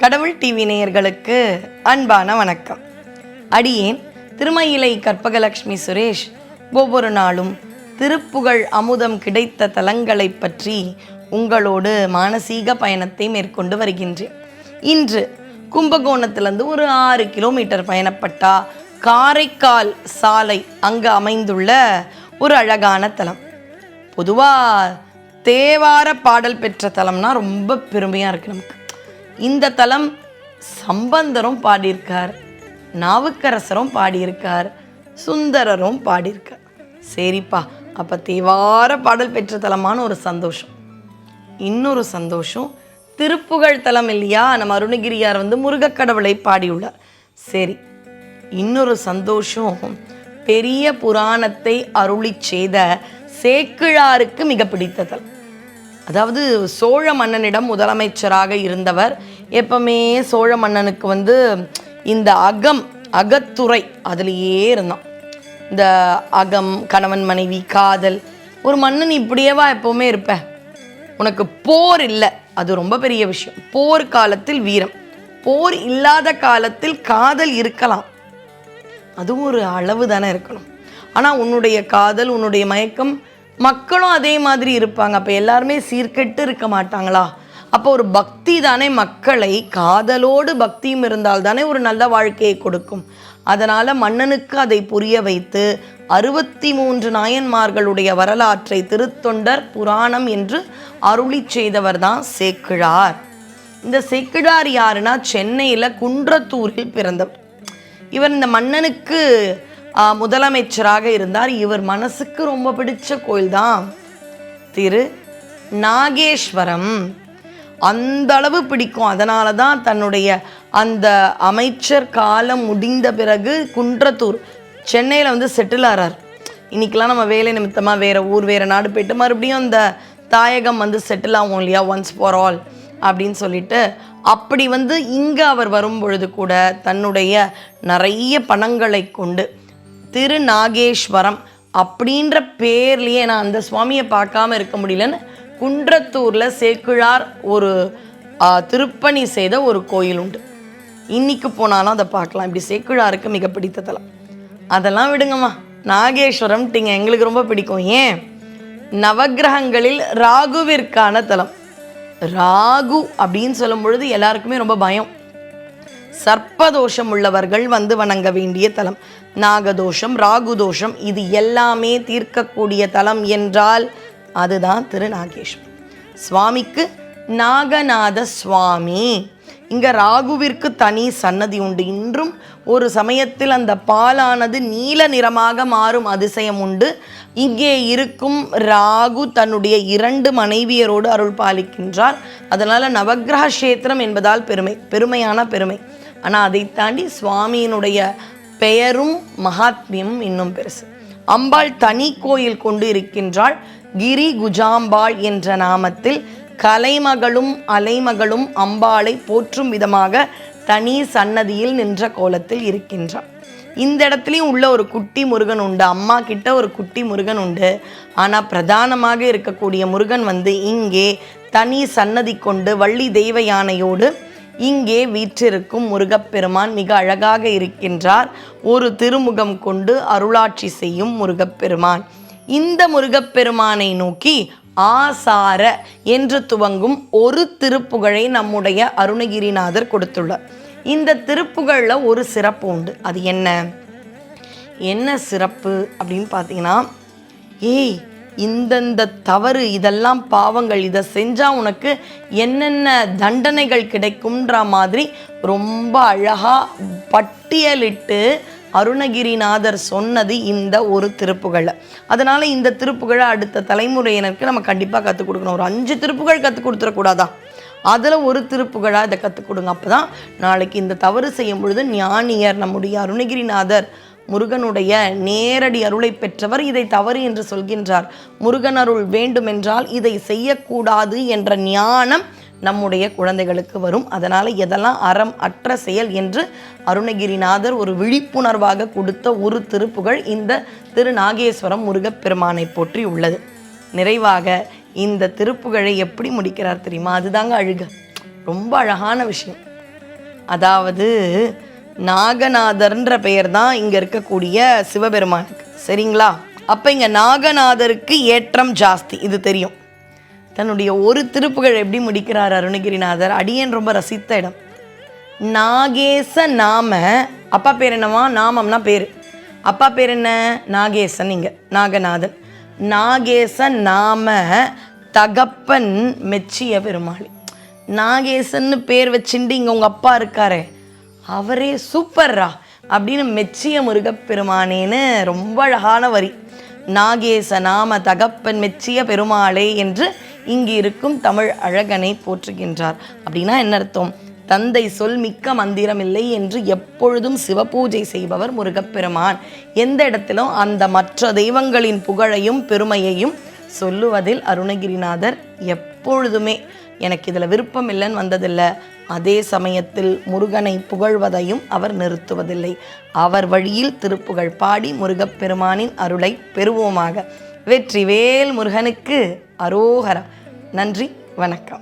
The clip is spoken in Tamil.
கடவுள் டிவி நேயர்களுக்கு அன்பான வணக்கம். அடியேன் திருமயிலை கற்பகலட்சுமி சுரேஷ். ஒவ்வொரு நாளும் திருப்புகழ் அமுதம் கிடைத்த தலங்களைப் பற்றி உங்களோடு மானசீக பயணத்தை மேற்கொண்டு வருகின்றேன். இன்று கும்பகோணத்திலிருந்து ஒரு ஆறு கிலோமீட்டர் பயணப்பட்டா காரைக்கால் சாலை அங்கு அமைந்துள்ள ஒரு அழகான தலம். பொதுவாக தேவார பாடல் பெற்ற தலம்னா ரொம்ப பெருமையாக இருக்குது நமக்கு. இந்த தலம் சம்பந்தரும் பாடியிருக்கார் நாவுக்கரசரும் பாடியிருக்கார் சுந்தரரும் பாடியிருக்கார். சரிப்பா அப்போ தேவார பாடல் பெற்ற தலமான ஒரு சந்தோஷம். இன்னொரு சந்தோஷம் திருப்புகழ் தலம் இல்லையா? நம்ம அருணகிரியார் வந்து முருகக்கடவுளை பாடியுள்ளார். சரி இன்னொரு சந்தோஷம் பெரிய புராணத்தை அருளி செய்த சேக்கிழாருக்கு மிக பிடித்த தலம். அதாவது சோழ மன்னனிடம் முதலமைச்சராக இருந்தவர் எப்பவுமே சோழ மன்னனுக்கு வந்து இந்த அகம் அகத்துறை அதுலேயே இருந்தான். இந்த அகம் கணவன் மனைவி காதல் ஒரு மன்னன் இப்படியேவா எப்பவுமே இருப்ப. உனக்கு போர் இல்லை அது ரொம்ப பெரிய விஷயம். போர் காலத்தில் வீரம். போர் இல்லாத காலத்தில் காதல் இருக்கலாம். அதுவும் ஒரு அளவு தானே இருக்கணும். ஆனால் உன்னுடைய காதல் உன்னுடைய மயக்கம் மக்களும் அதே மாதிரி இருப்பாங்க. அப்போ எல்லாருமே சீர்கெட்டு இருக்க மாட்டாங்களா? அப்போ ஒரு பக்தி தானே மக்களை காதலோடு பக்தியும் இருந்தால் தானே ஒரு நல்ல வாழ்க்கையை கொடுக்கும். அதனால் மன்னனுக்கு அதை புரிய வைத்து அறுபத்தி மூன்று நாயன்மார்களுடைய வரலாற்றை திருத்தொண்டர் புராணம் என்று அருளி செய்தவர் தான் சேக்கிழார். இந்த சேக்கிழார் யாருன்னா சென்னையில் குன்றத்தூரில் பிறந்தவர். இவர் இந்த மன்னனுக்கு முதலமைச்சராக இருந்தார். இவர் மனசுக்கு ரொம்ப பிடிச்ச கோயில் தான் திரு நாகேஸ்வரம். அந்த அளவு பிடிக்கும். அதனால தான் தன்னுடைய அந்த அமைச்சர் காலம் முடிந்த பிறகு குன்றத்தூர் சென்னையில் வந்து செட்டில் ஆறார். இன்றைக்கெலாம் நம்ம வேலை நிமித்தமாக வேறு ஊர் வேறு நாடு போயிட்டு மறுபடியும் அந்த தாயகம் வந்து செட்டில் ஆகும் இல்லையா? ஒன்ஸ் ஃபார் ஆல் அப்படின்னு சொல்லிட்டு அப்படி வந்து இங்கே அவர் வரும் பொழுது கூட தன்னுடைய நிறைய பணங்களை கொண்டு திருநாகேஸ்வரம் அப்படின்ற பேர்லேயே நான் அந்த சுவாமியை பார்க்காம இருக்க முடியலன்னு குன்றத்தூரில் சேக்குழார் ஒரு திருப்பணி செய்த ஒரு கோயில் உண்டு. இன்னைக்கு போனாலும் அதை பார்க்கலாம். இப்படி சேக்குழாருக்கு மிக பிடித்த தலம். அதெல்லாம் விடுங்கம்மா. நாகேஸ்வரம்ட்டிங்க. எங்களுக்கு ரொம்ப பிடிக்கும். ஏன்? நவக்கிரகங்களில் ராகுவிற்கான தலம். ராகு அப்படின்னு சொல்லும் பொழுது எல்லாருக்குமே ரொம்ப பயம். சர்ப்பதோஷம் உள்ளவர்கள் வந்து வணங்க வேண்டிய தலம். நாகதோஷம் ராகு தோஷம் இது எல்லாமே தீர்க்கக்கூடிய தலம் என்றால் அதுதான் திருநாகேஸ்வரம் சுவாமிக்கு நாகநாத சுவாமி. இங்கே ராகுவிற்கு தனி சன்னதி உண்டு. இன்றும் ஒரு சமயத்தில் அந்த பாலானது நீல நிறமாக மாறும் அதிசயம் உண்டு. இங்கே இருக்கும் ராகு தன்னுடைய இரண்டு மனைவியரோடு அருள் பாலிக்கின்றார். அதனால் நவகிரக கஷேத்திரம் என்பதால் பெருமை பெருமையான பெருமை. ஆனால் அதை தாண்டி சுவாமியினுடைய பெயரும் மகாத்மியமும் இன்னும் பெருசு. அம்பாள் தனி கோயில் கொண்டு இருக்கின்றாள் கிரி குஜாம்பாள் என்ற நாமத்தில் கலைமகளும் அலைமகளும் அம்பாளை போற்றும் விதமாக தனி சன்னதியில் நின்ற கோலத்தில் இருக்கின்றார் இந்த இடத்துலையும் உள்ள ஒரு குட்டி முருகன் உண்டு அம்மா கிட்ட ஒரு குட்டி முருகன் உண்டு. ஆனால் பிரதானமாக இருக்கக்கூடிய முருகன் வந்து இங்கே தனி சன்னதி கொண்டு வள்ளி தெய்வ யானையோடு இங்கே வீற்றிருக்கும் முருகப்பெருமான் மிக அழகாக இருக்கின்றார். ஒரு திருமுகம் கொண்டு அருளாட்சி செய்யும் முருகப்பெருமான். இந்த முருகப்பெருமானை நோக்கி ஆசார என்று துவங்கும் ஒரு திருப்புகழை நம்முடைய அருணகிரிநாதர் கொடுத்துள்ளார். இந்த திருப்புகழில் ஒரு சிறப்பு உண்டு. அது என்ன? என்ன சிறப்பு அப்படின்னு பார்த்தீங்கன்னா ஏய் இந்தந்த தவறு இதெல்லாம் பாவங்கள் இதை செஞ்சால் உனக்கு என்னென்ன தண்டனைகள் கிடைக்கும்ன்ற மாதிரி ரொம்ப அழகாக பட்டியலிட்டு அருணகிரிநாதர் சொன்னது இந்த ஒரு திருப்புகழை. அதனால் இந்த திருப்புகழை அடுத்த தலைமுறையினருக்கு நம்ம கண்டிப்பாக கற்றுக் கொடுக்கணும். ஒரு அஞ்சு திருப்புகள் கற்றுக் கொடுத்துடக்கூடாதா? அதில் ஒரு திருப்புகழாக இதை கற்றுக் கொடுங்க. அப்போ தான் நாளைக்கு இந்த தவறு செய்யும் பொழுது ஞானியர் நம்முடைய அருணகிரிநாதர் முருகனுடைய நேரடி அருளை பெற்றவர் இதை தவறு என்று சொல்கின்றார். முருகன் அருள் வேண்டுமென்றால் இதை செய்யக்கூடாது என்ற ஞானம் நம்முடைய குழந்தைகளுக்கு வரும். அதனால் எதெல்லாம் அறம் அற்ற செயல் என்று அருணகிரிநாதர் ஒரு விழிப்புணர்வாக கொடுத்த ஒரு திருப்புகழ் இந்த திரு நாகேஸ்வரம் முருகப்பெருமானை போற்றி உள்ளது. நிறைவாக இந்த திருப்புகழை எப்படி முடிக்கிறார் தெரியுமா? அதுதாங்க அழுக. ரொம்ப அழகான விஷயம். அதாவது நாகநாதர்ன்ற பெயர் தான் இங்கே இருக்கக்கூடிய சிவபெருமானுக்கு. சரிங்களா? அப்போ இங்கே நாகநாதருக்கு ஏற்றம் ஜாஸ்தி இது தெரியும். தன்னுடைய ஒரு திருப்புகழ் எப்படி முடிக்கிறார் அருணகிரிநாதர்? அடியேன் ரொம்ப ரசித்த இடம். நாகேச நாம அப்பா பேர் என்னவா? நாமம்னா பேர். அப்பா பேர் என்ன? நாகேசன் இங்கே நாகநாதன். நாகேச நாம தகப்பன் மெச்சிய பெருமாள். நாகேசன்னு பேர் வச்சுட்டு இங்கே உங்கள் அப்பா இருக்காரே. அவரே சூப்பர்ரா அப்படின்னு மெச்சிய முருகப்பெருமானேன்னு ரொம்ப அழகான வரி. நாகேச நாம தகப்பன் மெச்சிய பெருமாளே என்று இங்கு இருக்கும் தமிழ் அழகனை போற்றுகின்றார். அப்படின்னா என்ன அர்த்தம்? தந்தை சொல் மிக்க மந்திரம் இல்லை என்று எப்பொழுதும் சிவபூஜை செய்பவர் முருகப்பெருமான். எந்த இடத்திலும் அந்த மற்ற தெய்வங்களின் புகழையும் பெருமையையும் சொல்லுவதில் அருணகிரிநாதர் எப்பொழுதுமே. எனக்கு இதில் விருப்பம் இல்லைன்னு வந்ததில்லை. அதே சமயத்தில் முருகனை புகழ்வதையும் அவர் நிறுத்துவதில்லை. அவர் வழியில் திருப்புகழ் பாடி முருகப்பெருமானின் அருளை பெறுவோமாக. வெற்றிவேல் முருகனுக்கு அரோகரா. நன்றி வணக்கம்.